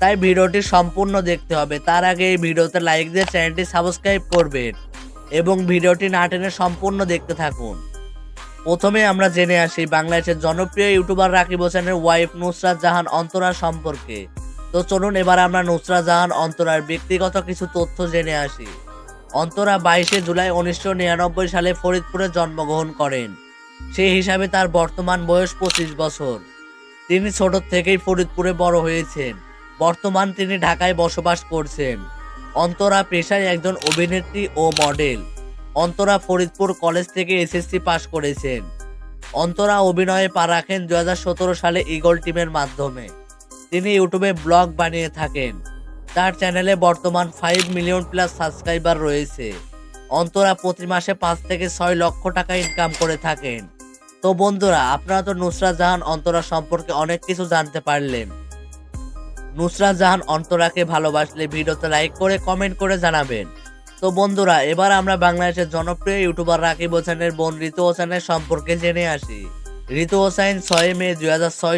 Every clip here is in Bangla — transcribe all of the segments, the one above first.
তাই ভিডিওটি সম্পূর্ণ দেখতে হবে। তার আগে এই ভিডিওতে লাইক দিয়ে চ্যানেলটি সাবস্ক্রাইব করবেন এবং ভিডিওটি না টেনে সম্পূর্ণ দেখতে থাকুন। প্রথমে আমরা জেনে আসি বাংলাদেশের জনপ্রিয় ইউটিউবার রাকিব হোসেনের ওয়াইফ নুসরাত জাহান অন্তরা সম্পর্কে। তো চলুন এবার আমরা নুসরাত জাহান অন্তরার ব্যক্তিগত কিছু তথ্য জেনে আসি। অন্তরা বাইশে জুলাই উনিশশো নিরানব্বই সালে ফরিদপুরে জন্মগ্রহণ করেন। সেই হিসাবে তার বর্তমান বয়স পঁচিশ বছর। তিনি ছোট থেকেই ফরিদপুরে বড় হয়েছেন। বর্তমান তিনি ঢাকায় বসবাস করছেন। অন্তরা পেশায় একজন অভিনেত্রী ও মডেল। অন্তরা ফরিদপুর কলেজ থেকে এসএসসি পাশ করেছেন। অন্তরা অভিনয়ে পা রাখেন দু হাজার সতেরো সালে ইগল টিমের মাধ্যমে। তিনি ইউটিউবে ব্লগ বানিয়ে থাকেন। তার চ্যানেলে বর্তমান ফাইভ মিলিয়ন প্লাস সাবস্ক্রাইবার রয়েছে। অন্তরা প্রতি মাসে পাঁচ থেকে ছয় লক্ষ টাকা ইনকাম করে থাকেন। তো বন্ধুরা, আপনারা তো নুসরাত জাহান অন্তরা সম্পর্কে অনেক কিছু জানতে পারলেন। নুসরাত জাহান অন্তরাকে ভালোবাসলে ভিডিওতে লাইক করে কমেন্ট করে জানাবেন। তো বন্ধুরা এবার আমরা বাংলাদেশের জনপ্রিয় ইউটিউবার রাকিব হোসেনের বোন ঋতু হোসেনের সম্পর্কে জেনে আসি। ঋতু হোসেন ছয় মে দুই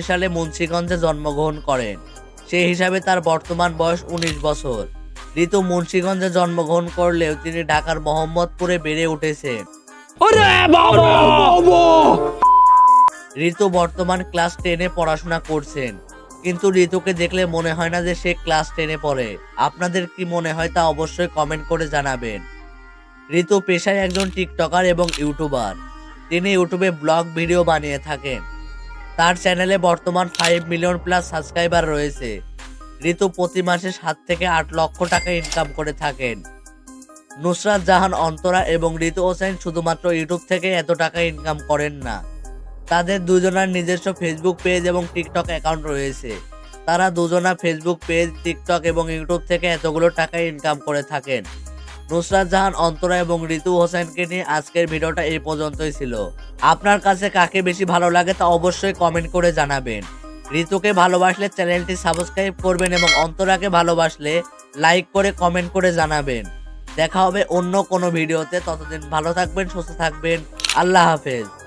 সালে মুন্সিগঞ্জে জন্মগ্রহণ করেন। সেই হিসাবে তার বর্তমান বয়স উনিশ বছর। ঋতু মুন্সিগঞ্জে জন্মগ্রহণ করলেও তিনি ঢাকার মোহাম্মদপুরে বেড়ে উঠেছেন। ঋতু বর্তমান ক্লাস টেনে পড়াশোনা করছেন। কিন্তু ঋতুকে দেখলে মনে হয় না যে সে ক্লাস টেনে পড়ে। আপনাদের কি মনে হয় তা অবশ্যই কমেন্ট করে জানাবেন। ঋতু পেশায় একজন টিকটকার এবং ইউটিউবার। তিনি ইউটিউবে ব্লগ ভিডিও বানিয়ে থাকেন। তার চ্যানেলে বর্তমান ফাইভ মিলিয়ন প্লাস সাবস্ক্রাইবার রয়েছে। ঋতু প্রতি মাসে সাত থেকে আট লক্ষ টাকা ইনকাম করে থাকেন। নুসরাত জাহান অন্তরা এবং ঋতু হোসেন শুধুমাত্র ইউটিউব থেকে এত টাকা ইনকাম করেন না। তাদের দুজনার নিজস্ব ফেসবুক পেজ এবং টিকটক অ্যাকাউন্ট রয়েছে। তারা দুজনা ফেসবুক পেজ টিকটক এবং ইউটিউব থেকে এতগুলো টাকা ইনকাম করে থাকেন। নুসরাত জাহান, অন্তরা এবং ঋতু হোসেনকে নিয়ে আজকের ভিডিওটা এই পর্যন্তই ছিল। আপনার কাছে কাকে বেশি ভালো লাগে তা অবশ্যই কমেন্ট করে জানাবেন। ঋতুকে ভালোবাসলে চ্যানেলটি সাবস্ক্রাইব করবেন এবং অন্তরাকে ভালোবাসলে লাইক করে কমেন্ট করে জানাবেন। দেখা হবে অন্য কোনো ভিডিওতে। ততদিন ভালো থাকবেন, সুস্থ থাকবেন। আল্লাহ হাফেজ।